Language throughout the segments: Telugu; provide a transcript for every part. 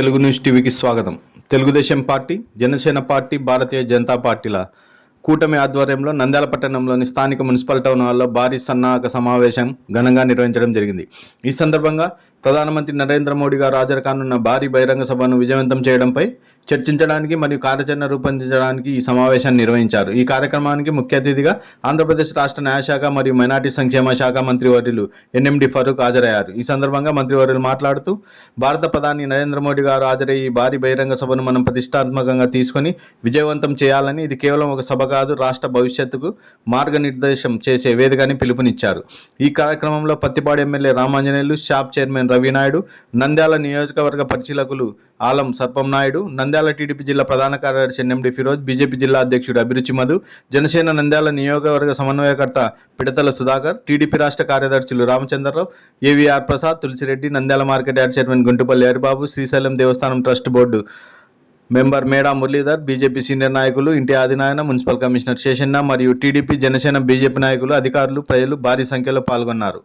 తెలుగు న్యూస్ టీవీకి స్వాగతం. తెలుగుదేశం పార్టీ జనసేన పార్టీ భారతీయ జనతా పార్టీల కూటమి ఆధ్వర్యంలో నంద్యాల పట్టణంలోని స్థానిక మున్సిపల్ టౌన్ హాల్లో భారీ సన్నాహక సమావేశం ఘనంగా నిర్వహించడం జరిగింది. ఈ సందర్భంగా ప్రధానమంత్రి నరేంద్ర మోడీ గారు హాజరు కానున్న భారీ బహిరంగ సభను విజయవంతం చేయడంపై చర్చించడానికి మరియు కార్యాచరణ రూపొందించడానికి ఈ సమావేశాన్ని నిర్వహించారు. ఈ కార్యక్రమానికి ముఖ్య అతిథిగా ఆంధ్రప్రదేశ్ రాష్ట్ర న్యాయశాఖ మరియు మైనార్టీ సంక్షేమ శాఖ మంత్రివర్యులు ఎన్ఎండి ఫరూక్ హాజరయ్యారు. ఈ సందర్భంగా మంత్రివర్యులు మాట్లాడుతూ భారత ప్రధాని నరేంద్ర మోడీ గారు హాజరయ్యే ఈ భారీ బహిరంగ సభను మనం ప్రతిష్టాత్మకంగా తీసుకొని విజయవంతం చేయాలని ఇది కేవలం ఒక సభ కాదు రాష్ట్ర భవిష్యత్తుకు మార్గనిర్దేశం చేసే వేదికని పిలుపునిచ్చారు. ఈ కార్యక్రమంలో Pattipadu MLA Ramanjaneyulu shop chairman Ravi Naidu Nandyala నియోజకవర్గ పరిశీలకులు ఆలం సర్పం నాయుడు నంద్యాల టీడీపీ జిల్లా ప్రధాన కార్యదర్శి ఎన్ఎండి ఫిరోజ్ బీజేపీ జిల్లా అధ్యక్షుడు అభిరుచి మధు జనసేన నంద్యాల నియోజకవర్గ సమన్వయకర్త పిడతల సుధాకర్ టీడీపీ రాష్ట్ర కార్యదర్శులు Ramachandra Rao AVR Prasad Tulasi Reddy Nandyal market yard chairman Guntupalli Haribabu Srisailam దేవస్థానం trust board member Meda Muralidhar BJP senior నాయకులు ఇంటి ఆదినాయన మున్సిపల్ కమిషనర్ శేషన్న మరియు టీడీపీ జనసేన బీజేపీ నాయకులు అధికారులు ప్రజలు భారీ సంఖ్యలో పాల్గొన్నారు.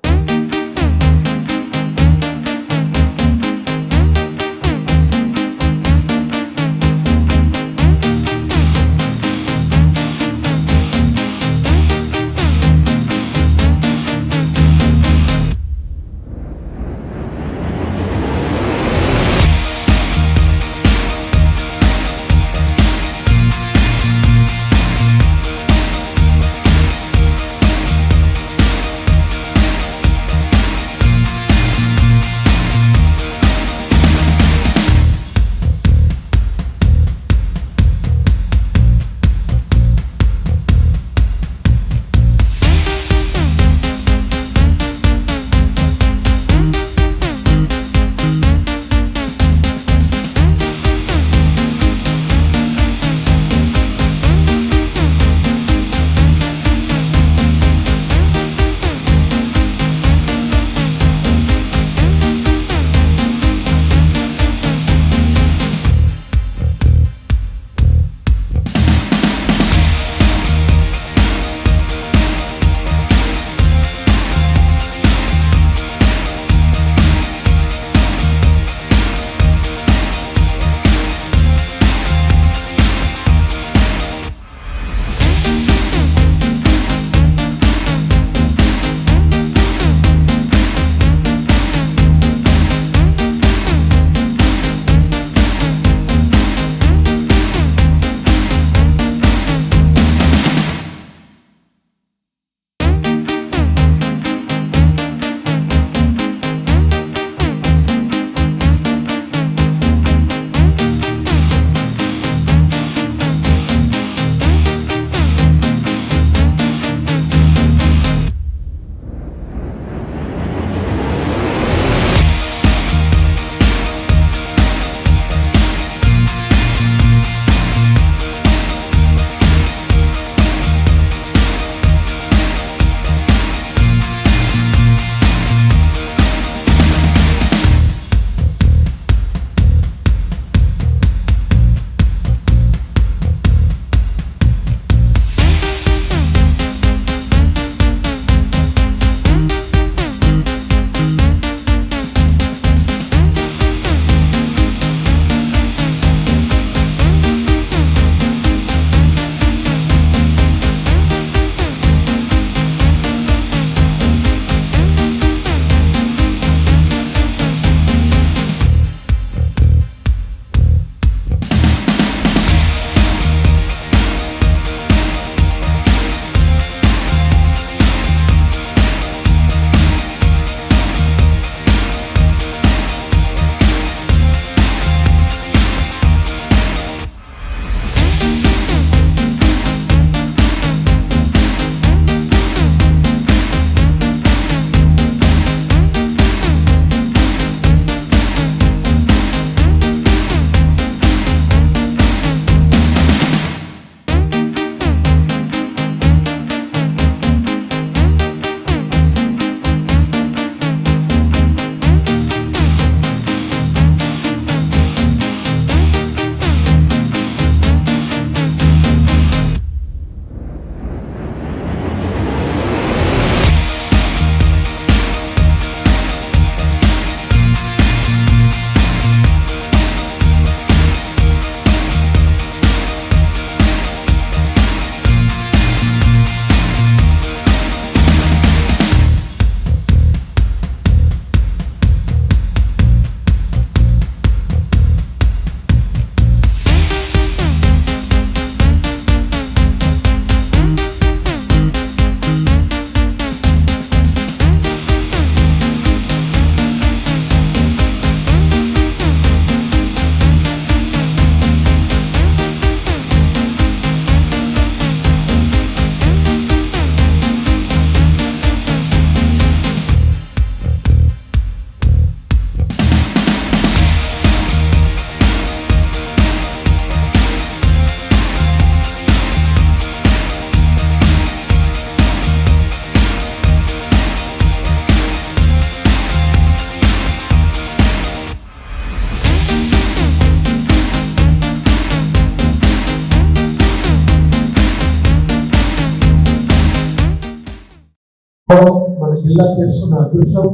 జిల్లా చేసుకున్న అదృష్టం.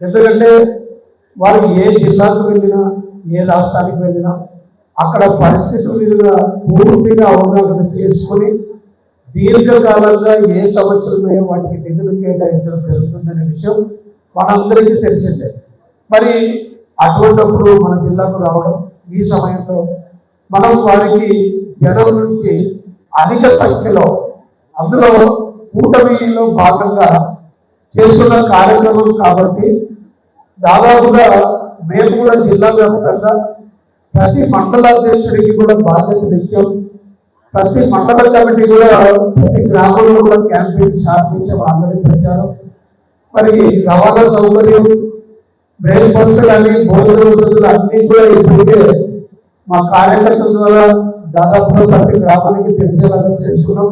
ఎందుకంటే వారు ఏ జిల్లాకు వెళ్ళినా ఏ రాష్ట్రానికి వెళ్ళినా అక్కడ పరిస్థితుల మీద పూర్తిగా అవగాహన చేసుకొని దీర్ఘకాలంగా ఏ సమస్యలు ఉన్నాయో వాటికి నిధులు కేటాయించడం జరుగుతుందనే విషయం మనందరికీ తెలిసిందే. మరి అటువంటిప్పుడు మన జిల్లాకు రావడం ఈ సమయంలో మనం వారికి జనం నుంచి అధిక సంఖ్యలో అందులో కూటమిలో భాగంగా చేస్తున్న కార్యక్రమం కాబట్టి దాదాపుగా మేము కూడా జిల్లా వ్యాప్తంగా ప్రతి మండల అధ్యక్షుడికి కూడా బాధ్యతలు ఇచ్చాం. ప్రతి మండల కమిటీ కూడా ప్రతి గ్రామంలో కూడా క్యాంపెయిన్ స్టార్ట్ చేసాం ఆల్రెడీ ప్రచారం. మరి రవాణా సౌకర్యం బ్రేక్ఫాస్ట్ అని భోజన వసతులు అన్నీ కూడా ఇప్పటికే మా కార్యకర్తల ద్వారా దాదాపుగా ప్రతి గ్రామానికి తెలిసేలాగా చేసుకున్నాం.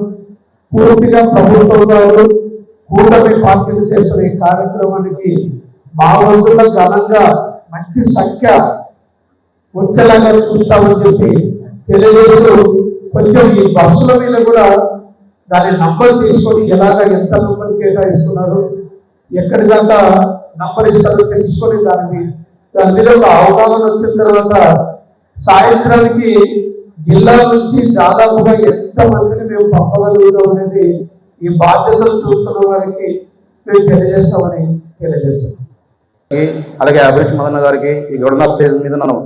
పూర్తిగా ప్రభుత్వం వారు కూటమి పార్టీలు చేస్తున్న ఈ కార్యక్రమానికి మా వంతుల ఘనంగా మంచి సంఖ్య వచ్చేలాగా చూస్తామని చెప్పి తెలియజేస్తూ కొంచెం ఈ బస్సుల మీద కూడా దాని నంబర్ తీసుకొని ఎలాగ ఎంత నంబర్ కేటాయిస్తున్నారు ఎక్కడి నంబర్ ఇస్తారో తెలుసుకొని దానికి దాని మీద ఒక అవగాహన వచ్చిన తర్వాత సాయంత్రానికి జిల్లా నుంచి దాదాపుగా ఎంత మందిని మేము పంపగలుగుతాం అనేది ఈ బాధ్యతలు చూస్తున్న వారికి మేము తెలియజేస్తామని తెలియజేస్తున్నాం. అలాగే అభిరుచి మదన్న గారికి ఈ ఉన్న స్టేజ్ మీద నన్ను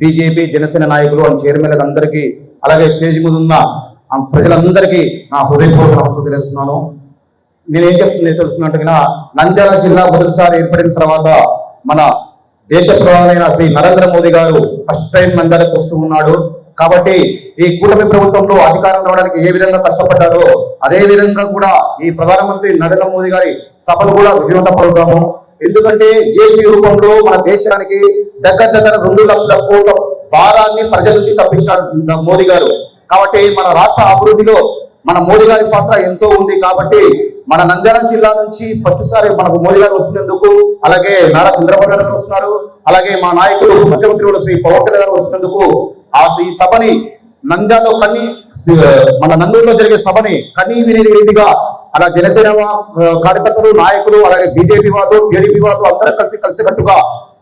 బీజేపీ జనసేన నాయకులు అండ్ చైర్మన్లకు అందరికీ అలాగే స్టేజ్ మీద ఉన్న ప్రజలందరికీ నా హృదయపూర్వక నమస్కారం తెలియజేస్తున్నాను. నేనేం చెప్తున్నా తెలుసుకున్నట్టుగా నంద్యాల జిల్లా మొదటిసారి ఏర్పడిన తర్వాత మన దేశ ప్రధానమైన శ్రీ నరేంద్ర మోదీ గారు ఫస్ట్ టైం నంద్యాలకు వస్తూ ఉన్నాడు. కాబట్టి ఈ కూటమి ప్రభుత్వంలో అధికారం రావడానికి ఏ విధంగా కష్టపడ్డారో అదే విధంగా కూడా ఈ ప్రధానమంత్రి నరేంద్ర మోదీ గారి సభలు కూడా విజయవంతపడతాము ఎందుకంటే జీఎస్టీ రూపంలో మన దేశానికి దగ్గర దగ్గర రెండు లక్షల కోట్ల భారాన్ని ప్రజల నుంచి తప్పించినాడు మోదీ గారు. కాబట్టి మన రాష్ట్ర అభివృద్ధిలో మన మోదీ గారి పాత్ర ఎంతో ఉంది కాబట్టి మన నంద్యాల జిల్లా నుంచి ఫస్ట్ సారి మనకు మోదీ గారు వస్తున్నందుకు అలాగే నారా చంద్రబాబు నాయుడు గారు వస్తున్నారు అలాగే మా నాయకుడు ముఖ్యమంత్రి శ్రీ పవన్ కళ్యాణ్ గారు వస్తున్నందుకు ఆ ఈ సభని నంద్యాలలో కన్ని మన నందూరులో జరిగే సభని కనీ వినేది రీతిగా అలా జనసేన కార్యకర్తలు నాయకులు అలాగే బీజేపీ వాళ్ళు టీడీపీ వాళ్ళు అందరూ కలిసి కలిసికట్టుగా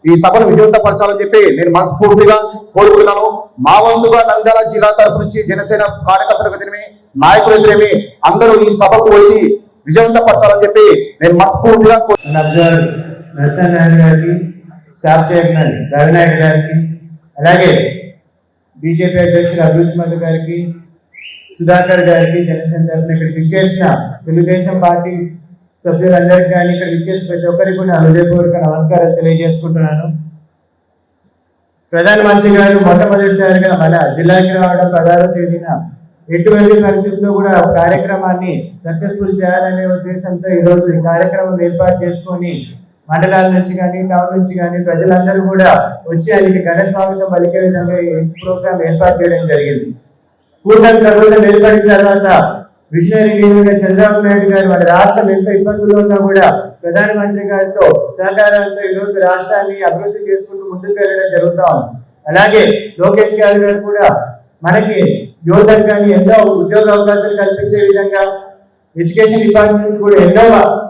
ఈ సభను విజయవంతపరచాలని చెప్పి నేను మనస్ఫూర్తిగా కోరుకుంటున్నాను. మా వంతుగా నంద్యాల జిల్లా తరపు నుంచి జనసేన కార్యకర్తలకు ఎదురేమి నాయకులు ఎదురేమి అందరూ ఈ సభకు వచ్చి విజయవంతపరచాలని చెప్పి నేను మనస్ఫూర్తిగా కోరు- గారికి స్టాఫ్ చైర్మన్ రవినాయుడు గారికి అలాగే బీజేపీ అధ్యక్షులు అభిరుచి మధు గారికి సుధాకర్ గారికి జనసేన తరఫున ఇక్కడ ఇచ్చేసిన తెలుగుదేశం పార్టీ సభ్యులందరికీ కానీ ఇక్కడ విచ్చేసిన ప్రతి ఒక్కరికి కూడా హృదయపూర్వక నమస్కారాలు తెలియజేసుకుంటున్నాను. ప్రధానమంత్రి గారు మొట్టమొదటిసారిగా మన జిల్లాకి రావడం పదహారో తేదీన ఎటువంటి పరిస్థితుల్లో కూడా కార్యక్రమాన్ని సక్సెస్ఫుల్ చేయాలనే ఉద్దేశంతో ఈరోజు ఈ కార్యక్రమం ఏర్పాటు చేసుకొని మండలాల నుంచి కానీ టౌన్ నుంచి కానీ ప్రజలందరూ కూడా వచ్చి ఆయనకి ఘన స్వాగతం పలికే విధంగా ఈ ప్రోగ్రాం ఏర్పాటు చేయడం జరిగింది. కూటమి ప్రభుత్వం ఏర్పడిన తర్వాత విషయానికి లీడర్గా చంద్రబాబు నాయుడు గారు మన రాష్ట్రం ఎంత ఇబ్బందుల్లో ఉన్నా కూడా ప్రధానమంత్రి గారితో సహకారంతో ఈరోజు రాష్ట్రాన్ని అభివృద్ధి చేసుకుంటూ ముందుకు వెళ్ళడం జరుగుతా ఉంది. అలాగే లోకేష్ గారి గారు కూడా మనకి యువతకు కానీ ఎన్నో ఉద్యోగ అవకాశాలు కల్పించే విధంగా ఎడ్యుకేషన్ డిపార్ట్మెంట్ నుంచి కూడా ఎన్నో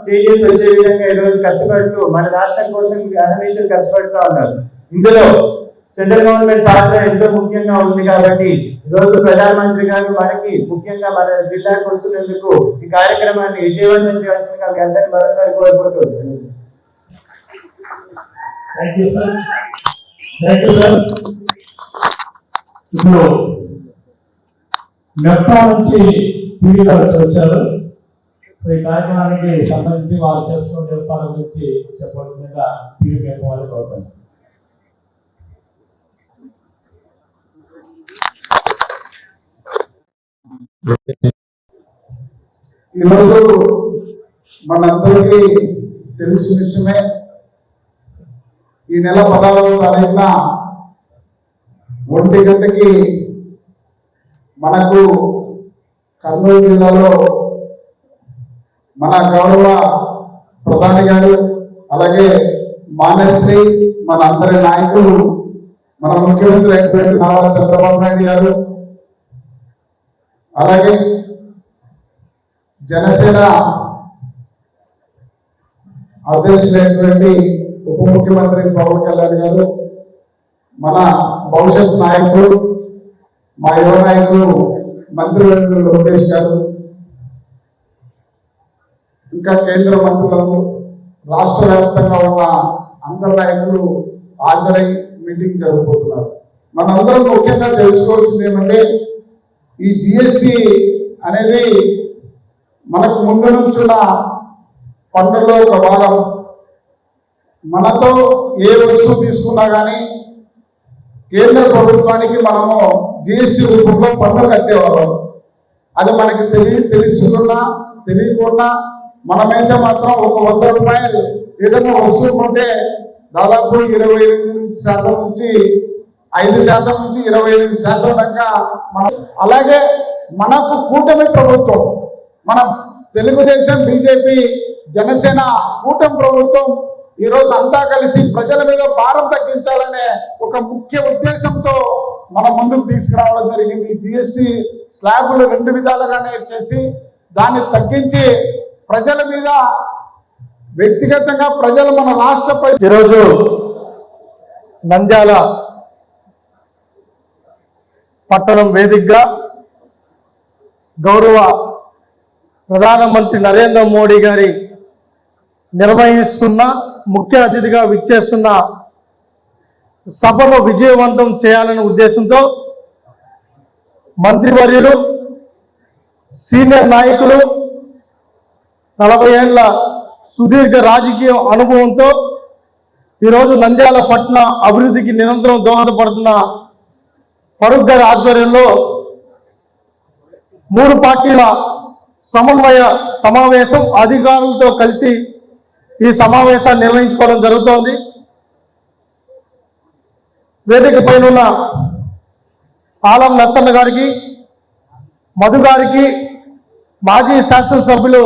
చేంజెస్ వచ్చే విధంగా ఈ కష్టపడుతూ మన రాష్ట్రం కోసం అహర్నిశలు కష్టపడుతూ ఉన్నారు. ఇందులో సెంట్రల్ గవర్నమెంట్ పాత్ర ఎంతో ముఖ్యంగా ఉంది కాబట్టి ఈరోజు ప్రధానమంత్రి గారు మనకి ముఖ్యంగా మన జిల్లాకు వస్తున్నందుకు ఈ కార్యక్రమాన్ని విజయవంతం చేయాల్సిందిగా మీ అందరినీ మరోసారి కోరుకుంటూ ఇప్పుడు మెప్పా నుంచి టీవీ వచ్చారు. ఈ కార్యక్రమానికి సంబంధించి వారు చేసుకున్న ఏర్పాట్ల గురించి చెప్పవలసిందిగా టీవీ మెప్ప వాళ్ళకి అవుతాను ఈరోజు మనందరికీ తెలిసిన విషయమే ఈ నెల పదహారవ తారీఖున ఒంటి గంటకి మనకు కర్నూలు జిల్లాలో మన గౌరవ ప్రధాని గారు అలాగే మానశ్రీ మన అందరి నాయకులు మన ముఖ్యమంత్రి అయినటువంటి నారా చంద్రబాబు నాయుడు గారు అలాగే జనసేన అధ్యక్షులైనటువంటి ఉప ముఖ్యమంత్రి పవన్ కళ్యాణ్ గారు మన భవిష్యత్ నాయకుడు మా యువ నాయకులు మంత్రి లోకేష్ గారు ఇంకా కేంద్ర మంత్రులకు రాష్ట్ర వ్యాప్తంగా ఉన్న అందరి నాయకులు హాజరై మీటింగ్ జరగబోతున్నారు. మనందరం ముఖ్యంగా తెలుసుకోవాల్సింది ఏమంటే ఈ జిఎస్టి అనేది మనకు ముందు నుంచున్న పన్నుల్లో ఒక భాగం మనతో ఏ వస్తువు తీసుకున్నా కానీ కేంద్ర ప్రభుత్వానికి మనము జిఎస్టి రూపంలో పన్ను కట్టేవాళ్ళం. అది మనకి తెలియ తెలుసుకున్నా తెలియకుండా మనమైతే మాత్రం ఒక వంద రూపాయలు ఏదైనా వస్తువు కొంటే దాదాపు ఇరవై ఎనిమిది శాతం నుంచి ఐదు శాతం నుంచి ఇరవై ఎనిమిది శాతం దాకా మన అలాగే మనకు కూటమి ప్రభుత్వం మన తెలుగుదేశం బీజేపీ జనసేన కూటమి ప్రభుత్వం ఈరోజు అంతా కలిసి ప్రజల మీద భారం తగ్గించాలనే ఒక ముఖ్య ఉద్దేశంతో మన ముందుకు తీసుకురావడం జరిగింది. జిఎస్టి స్లాబులు రెండు విధాలుగానే చేసి దాన్ని తగ్గించి ప్రజల మీద వ్యక్తిగతంగా ప్రజలు మన రాష్ట్ర ఈరోజు నంద్యాల పట్టణం వేదికగా గౌరవ ప్రధానమంత్రి నరేంద్ర మోడీ గారి నిర్వహిస్తున్న ముఖ్య అతిథిగా విచ్చేస్తున్న సభను విజయవంతం చేయాలనే ఉద్దేశంతో మంత్రివర్యులు సీనియర్ నాయకులు నలభై ఏళ్ళ సుదీర్ఘ రాజకీయ అనుభవంతో ఈరోజు నంద్యాల పట్ల అభివృద్ధికి నిరంతరం దోహదపడుతున్న ఫరూక్ గారి ఆధ్వర్యంలో మూడు పార్టీల సమన్వయ సమావేశం అధికారులతో కలిసి ఈ సమావేశాన్ని నిర్వహించుకోవడం జరుగుతోంది. వేదిక పైన ఉన్న ఆలం నర్సన్న గారికి మధు గారికి మాజీ శాసనసభ్యులు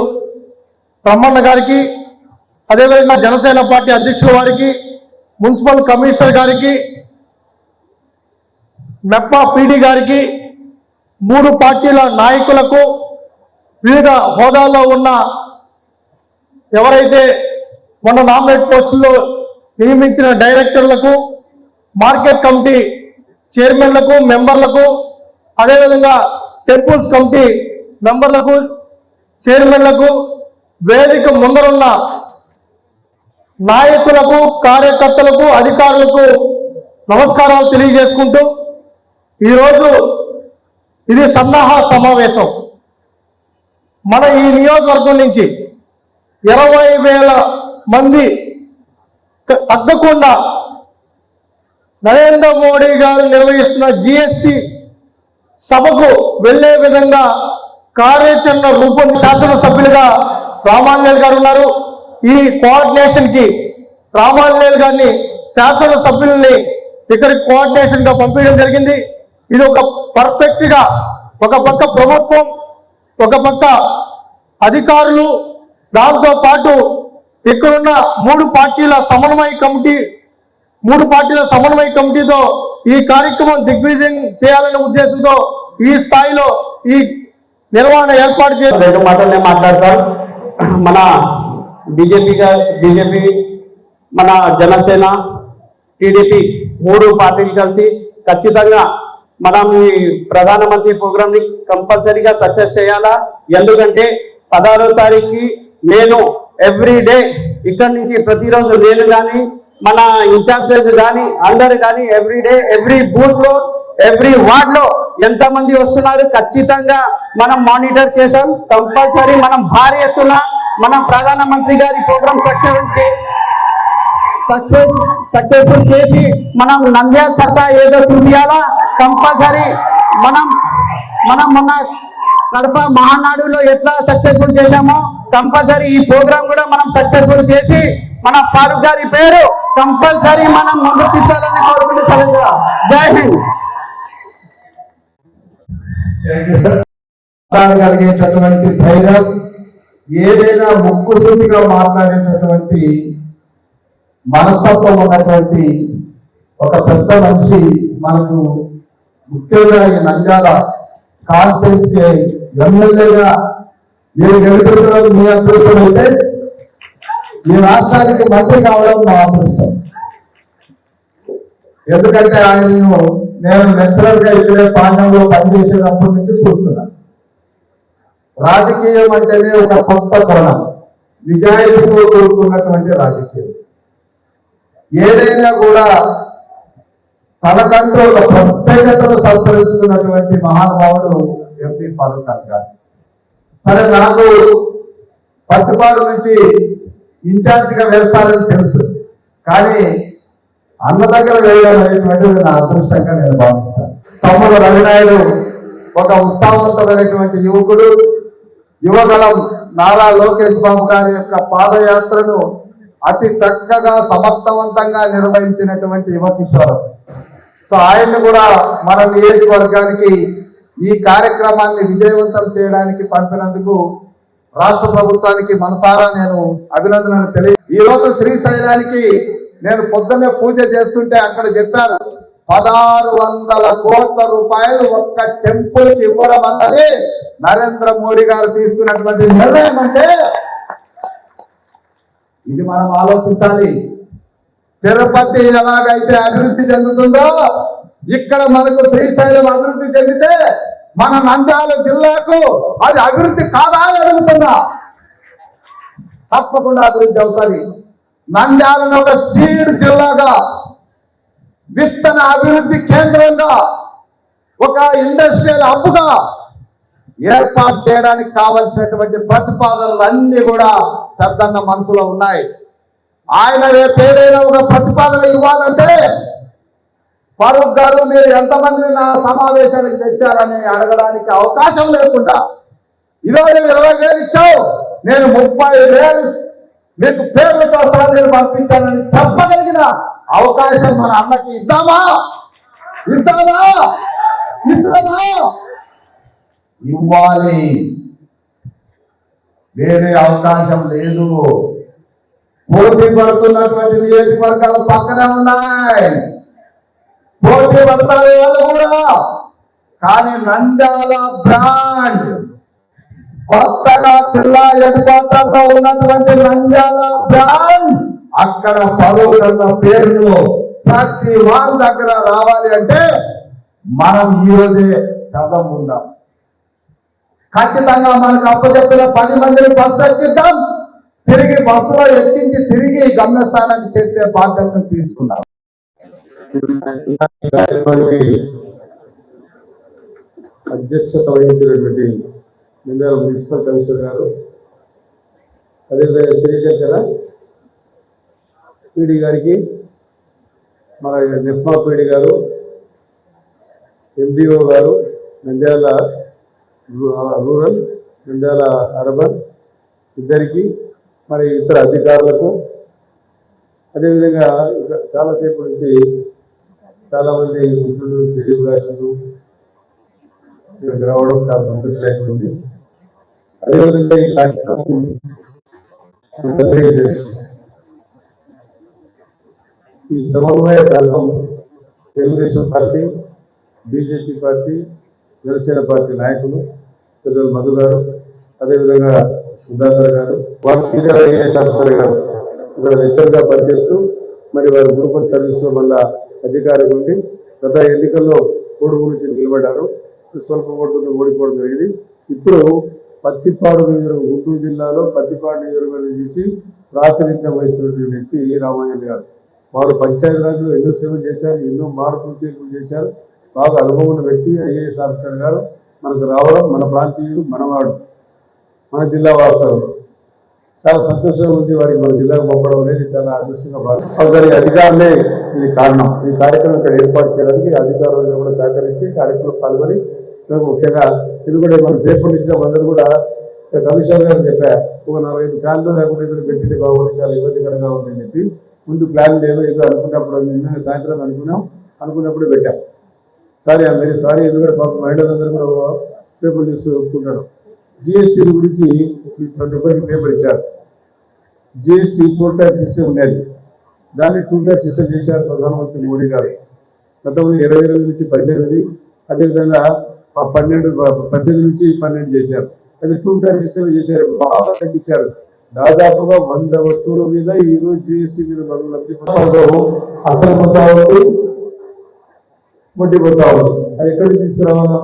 బ్రహ్మన్న గారికి అదేవిధంగా జనసేన పార్టీ అధ్యక్షుల వారికి మున్సిపల్ కమిషనర్ గారికి మెప్పా పీడి గారికి మూడు పార్టీల నాయకులకు వివిధ హోదాల్లో ఉన్న ఎవరైతే మొన్న నామినేట్ పోస్టుల్లో నియమించిన డైరెక్టర్లకు మార్కెట్ కమిటీ చైర్మన్లకు మెంబర్లకు అదేవిధంగా టెంపుల్స్ కమిటీ మెంబర్లకు చైర్మన్లకు వేదిక ముందరున్న నాయకులకు కార్యకర్తలకు అధికారులకు నమస్కారాలు తెలియజేసుకుంటూ ఈరోజు ఇది సన్నాహ సమావేశం. మన ఈ నియోజకవర్గం నుంచి ఇరవై వేల మంది తగ్గకుండా నరేంద్ర మోడీ గారు నిర్వహిస్తున్న జిఎస్టి సభకు వెళ్ళే విధంగా కార్యాచరణ రూపం శాసనసభ్యులుగా రామాంజనేయులు గారు ఉన్నారు. ఈ కోఆర్డినేషన్కి రామాంజనేయులు గారిని శాసనసభ్యుల్ని ఇక్కడికి కోఆర్డినేషన్గా పంపించడం జరిగింది. ఇది ఒక పర్ఫెక్ట్గా ఒక పక్క ప్రభుత్వం ఒక పక్క అధికారులు దాంతో పాటు ఇక్కడున్న మూడు పార్టీల సమన్వయ కమిటీ మూడు పార్టీల సమన్వయ కమిటీతో ఈ కార్యక్రమం దిగ్విజయం చేయాలనే ఉద్దేశంతో ఈ స్థాయిలో ఈ నిర్వహణ ఏర్పాటు చేయడం రెండు మాట్లాడతాను. మన బీజేపీగా బీజేపీ మన జనసేన టీడీపీ మూడు పార్టీలు కలిసి ఖచ్చితంగా మనం ఈ ప్రధానమంత్రి ప్రోగ్రామ్ని కంపల్సరీగా సక్సెస్ చేయాలా? ఎందుకంటే పదహారో తారీఖుకి నేను ఎవ్రీ డే ఇక్కడి నుంచి ప్రతిరోజు నేను కానీ మన ఇన్ఛార్జెస్ కానీ అందరు కానీ ఎవ్రీ డే ఎవ్రీ బూత్లో ఎవ్రీ వార్డ్లో ఎంతమంది వస్తున్నారు ఖచ్చితంగా మనం మానిటర్ చేసాం కంపల్సరీ మనం భారీ ఎత్తున మనం ప్రధానమంత్రి గారి ప్రోగ్రామ్ సక్సెస్ సక్సెస్ సక్సెస్ఫుల్ చేసి మనం నంద్యాల సత్తా ఏదో చూపించాలా కంపల్సరీ మనం మనం మొన్న కడప మహానాడులో ఎట్లా సక్సెస్ఫుల్ చేశామో కంపల్సరీ ఈ ప్రోగ్రామ్ కూడా మనం సక్సెస్ఫుల్ చేసి మన ఫారూక్ గారి పేరు కంపల్సరీ మనం ముందు తీసుకోవాలని కోరుకుంటూ జై హింద్. మాట్లాడగలిగేటటువంటి ధైర్యం ఏదైనా ముక్కుసూటిగా మాట్లాడేటటువంటి మనస్తత్వం ఉన్నటువంటి ఒక పెద్ద మనిషి మనకు ముఖ్యంగా ఈ నంద్యాల కాన్స్టిట్యున్సీ ఎమ్మెల్యేగా మీరు గెలిపించడం మీ అదృష్టం అయితే ఈ రాష్ట్రానికి మంత్రి కావడం మా అదృష్టం. ఎందుకంటే ఆయనను నేను లెక్చరర్ ఇక్కడే పాండంలో పనిచేసేటప్పటి నుంచి చూస్తున్నాను. రాజకీయం అంటేనే ఒక కొత్త కోణం. నిజాయితీతో కూడుకున్నటువంటి రాజకీయం. ఏదైనా కూడా తనకంటూ ఒక ప్రత్యేకతను సంతరించుకున్నటువంటి మహానుభావుడు ఎంపీ ఫారూక్ ఖాన్ గారు సరే నాకు పత్తిపాడు నుంచి ఇన్ఛార్జిగా వేస్తారని తెలుసు. కానీ అన్న దగ్గర వేయడం అనేటువంటిది నా అదృష్టంగా నేను భావిస్తాను. తమ్ముడు రవినాయుడు ఒక ఉత్సాహవంతమైనటువంటి యువకుడు. యువగలం నారా లోకేష్ బాబు గారి యొక్క పాదయాత్రను అతి చక్కగా సమర్థవంతంగా నిర్వహించినటువంటి యువకిశోరం సో ఆయన్ని కూడా మన నియోజకవర్గానికి ఈ కార్యక్రమాన్ని విజయవంతం చేయడానికి పంపినందుకు రాష్ట్ర ప్రభుత్వానికి మనసారా నేను అభినందనలు తెలియ ఈ రోజు శ్రీశైలానికి నేను పొద్దున్నే పూజ చేస్తుంటే అక్కడ చెప్పాను పదహారు వందల కోట్ల రూపాయలు ఒక్క టెంపుల్ ఇవ్వడం అన్నది నరేంద్ర మోడీ గారు తీసుకున్నటువంటి నిర్ణయం అంటే ఇది మనం ఆలోచించాలి. తిరుపతి ఎలాగైతే అభివృద్ధి చెందుతుందో ఇక్కడ మనకు శ్రీశైలం అభివృద్ధి చెందితే మన నంద్యాల జిల్లాకు అది అభివృద్ధి కాదా అని అడుగుతున్నా. తప్పకుండా అభివృద్ధి అవుతుంది. నంద్యాలను ఒక సీడ్ జిల్లాగా విత్తన అభివృద్ధి కేంద్రంగా ఒక ఇండస్ట్రియల్ హబ్గా ఏర్పాటు చేయడానికి కావలసినటువంటి ప్రతిపాదనలు అన్నీ కూడా పెద్దన్న మనసులో ఉన్నాయి. ఆయన రేపు ఏదైనా ఒక ప్రతిపాదన ఇవ్వాలంటే ఫరూక్ గారు మీరు ఎంతమందిని నా సమావేశానికి తెచ్చారని అడగడానికి అవకాశం లేకుండా ఇరవై ఇరవై వేలు ఇచ్చావు నేను ముప్పై వేలు మీకు పేర్లతో సహా నేను పంపించానని చెప్పగలిగిన అవకాశం మన అన్నకి ఇద్దామా? ఇద్దామా? ఇద్దామా? ఇవ్వాలి. వేరే అవకాశం లేదు. పోటీ పడుతున్నటువంటి నియోజకవర్గాలు పక్కనే ఉన్నాయి. పోటీ పడతారు వాళ్ళు కూడా. కానీ నంద్యాల బ్రాండ్ కొత్తగా జిల్లా హెడ్ ఉన్నటువంటి నంద్యాల బ్రాండ్ అక్కడ పలువురన్న పేరును ప్రతి వారి దగ్గర రావాలి అంటే మనం ఈరోజే చదవం ఉందాం. ఖచ్చితంగా మనకు అప్పచెప్పిన పది మందిని బస్సు ఎక్కిద్దాం. తిరిగి బస్సులో ఎక్కించి తిరిగి గమ్యస్థానానికి చేర్చే బాధ్యతను తీసుకున్నాం అధ్యక్షత వహించినటువంటి నిందాల మున్సిపల్ కమిషనర్ గారు అదేవిధంగా శ్రీకర్చన పీడి గారికి మన నిఫ్మా పీడి గారు ఎండిఓ గారు నంద్యాల రూరల్ నంద్యాల అర్బన్ ఇద్దరికి మరి ఇతర అధికారులకు అదేవిధంగా చాలాసేపు నుంచి చాలామంది మిత్రులు శ్రీనివాసులు రావడం చాలా సంతోషమైనటువంటి అదేవిధంగా ఈ కార్యక్రమం ఈ సమన్వయ సంఘం Telugu Desam party BJP party Janasena party నాయకులు పెద్దలు మధు గారు అదేవిధంగా సుధాకర్ గారు వారు సీనియర్ ఐఏఎస్ ఆఫీసర్ గారు ఇక్కడ లెక్చర్గా పనిచేస్తూ మరి వారు గ్రూప్ సర్వీస్లో మళ్ళా అధికారిగా ఉండి గత ఎన్నికల్లో కోడుగు నుంచి నిలబడ్డారు. స్వల్ప ఓటుతో ఓడిపోవడం జరిగింది. ఇప్పుడు పత్తిపాడు నియోజకవర్గం గుంటూరు జిల్లాలో పత్తిపాడు నియోజకవర్గం నుంచి ప్రాతినిధ్యం వహిస్తున్నటువంటి వ్యక్తి రామాంజన్ గారు. వారు పంచాయతీరాజ్లో ఎన్నో సేవలు చేశారు ఎన్నో మార్పులు చేర్పులు చేశారు. బాగా అనుభవం ఉన్న వ్యక్తి ఐఏఎస్ ఆఫీసర్ గారు. మనకు రావడం మన ప్రాంతీయుడు మనవాడు మన జిల్లా వాస్తవం చాలా సంతోషంగా ఉంది వారికి మన జిల్లాకు పంపడం అనేది చాలా అదృష్టంగా భావిస్తాం. దానికి అధికారులే ఇది కారణం. ఈ కార్యక్రమం ఇక్కడ ఏర్పాటు చేయడానికి అధికారులు కూడా సహకరించి కార్యక్రమం పాల్గొని ముఖ్యంగా ఎందుకంటే మన పేపర్లు ఇచ్చిన అందరూ కూడా కమిషనర్ గారు చెప్పారు. ఒక నాలుగైదు ఫ్యాన్లు లేకుండా ఇద్దరు పెట్టింది బాగుంది చాలా ఇబ్బందికరంగా ఉందని చెప్పి. ముందు ప్లాన్ లేదు ఏదో అనుకున్నప్పుడు నిన్న సాయంత్రం అనుకున్నాం అనుకున్నప్పుడు పెట్టాం. సారీ అందరి సారీ ఎందుకంటే పాప మహిళలందరూ కూడా పేపర్ తీసుకుని జిఎస్టీ గురించి ప్రతి ఒక్కరికి పేపర్ ఇచ్చారు. జిఎస్టీ ఫోర్ టైర్ సిస్టమ్ ఉండేది దాన్ని టూ టైర్ సిస్టమ్ చేశారు ప్రధానమంత్రి మోడీ గారు. గతంలో ఇరవై ఇరవై నుంచి పద్దెనిమిది అదేవిధంగా పన్నెండు పద్దెనిమిది నుంచి పన్నెండు చేశారు. అది టూ టైర్ సిస్టమ్ చేశారు బాగా తగ్గించారు. దాదాపుగా వంద వస్తువుల మీద ఈ రోజు జిఎస్టీ మీరు మనం లబ్ధి అసలు పోతా ఉంది వడ్డీ పోతా ఉంది అది ఎక్కడికి తీసుకురావాలా?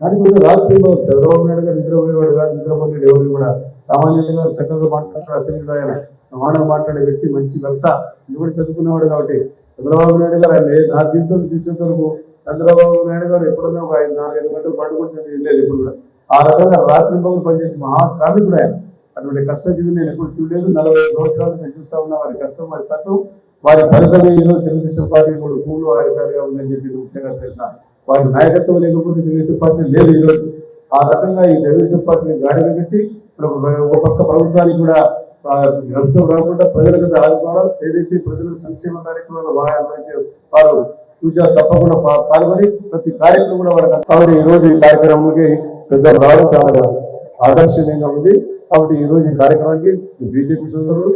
దానికోసం రాత్రిలో చంద్రబాబు నాయుడు గారు నిద్రపోయేవాడు కాదు నిద్రపోలేడు ఎవరు కూడా సామాన్యులు గారు చక్కగా మాట్లాడతారు అసెంబ్లీలో ఆయన ప్రమాణంగా మాట్లాడే వ్యక్తి మంచి భర్త. ఇది కూడా చదువుకునేవాడు కాబట్టి చంద్రబాబు నాయుడు గారు ఆయన నా జీవితం తీసుకునే వరకు చంద్రబాబు నాయుడు గారు ఎప్పుడన్నా ఒక ఐదు నాలుగైదు గంటలు పడుకుంటుంది లేదు ఇప్పుడు కూడా. ఆ రకంగా రాత్రి పగులు పనిచేసి మహాశ్రామికుడు ఆయన. అటువంటి కష్టజీవి నేను ఎప్పుడు చూడలేదు. నలభై సంవత్సరాలు నేను చూస్తా ఉన్నా వారి కష్టం వారి తత్వం వారి ఫలితమే ఈరోజు తెలుగుదేశం పార్టీ కూడా పూలు అధికారిగా ఉందని చెప్పి ముఖ్యంగా తెలిసిన వారి నాయకత్వం లేకపోతే తెలుగుదేశం పార్టీ లేదు ఈరోజు ఆ రకంగా ఈ తెలుగుదేశం పార్టీని గాడిగా పెట్టి ఒక పక్క ప్రభుత్వానికి కూడా నష్టం రాకుండా ప్రజలకు ఆదుకోవడం ఏదైతే ప్రజలకు సంక్షేమ కార్యక్రమాలు బాగా వారు చూసా తప్పకుండా పా- పాల్గొని ప్రతి కార్యక్రమం కూడా వారికి కాబట్టి ఈ రోజు ఈ కార్యక్రమానికి పెద్ద రావడం చాలా ఆదర్శనీయంగా ఉంది. కాబట్టి ఈ రోజు ఈ కార్యక్రమానికి బీజేపీ సోదరులు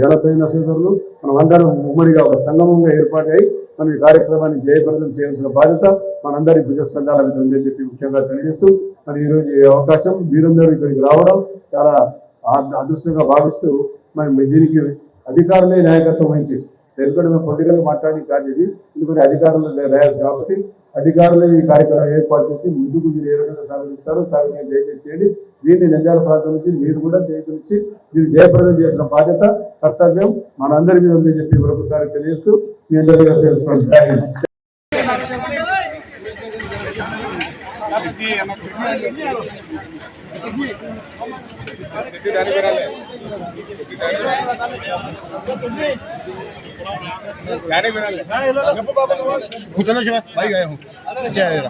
జనసేన సోదరులు మనం అందరం ఉమ్మడిగా ఒక సంగమంగా ఏర్పాటై మనం ఈ కార్యక్రమాన్ని జయప్రదం చేయాల్సిన బాధ్యత మనందరి భుజస్కంధాల మీద ఉందని చెప్పి ముఖ్యంగా తెలియజేస్తూ మరి ఈరోజు ఈ అవకాశం మీరందరూ ఇక్కడికి రావడం చాలా అదృష్టంగా భావిస్తూ మరి దీనికి అధికారులే నాయకత్వం వహించి ఎందుకంటే మేము పొలిటికల్ మాట్లాడి కాదు ఇది ఎందుకంటే అధికారులు రాయాలి కాబట్టి అధికారులే ఈ కార్యక్రమం ఏర్పాటు చేసి ముందుకు మీరు ఏ రకంగా సాధిస్తారు దాన్ని దయచేసి చేయండి దీన్ని నంద్యాల ప్రాంతం నుంచి మీరు కూడా చేకూర్చి దీన్ని జయప్రదం చేసిన బాధ్యత కర్తవ్యం మనందరి మీద ఉందని చెప్పి మరొకసారి తెలియజేస్తూ మీ అందరికీ తెలుసుకోండి జై హింద్.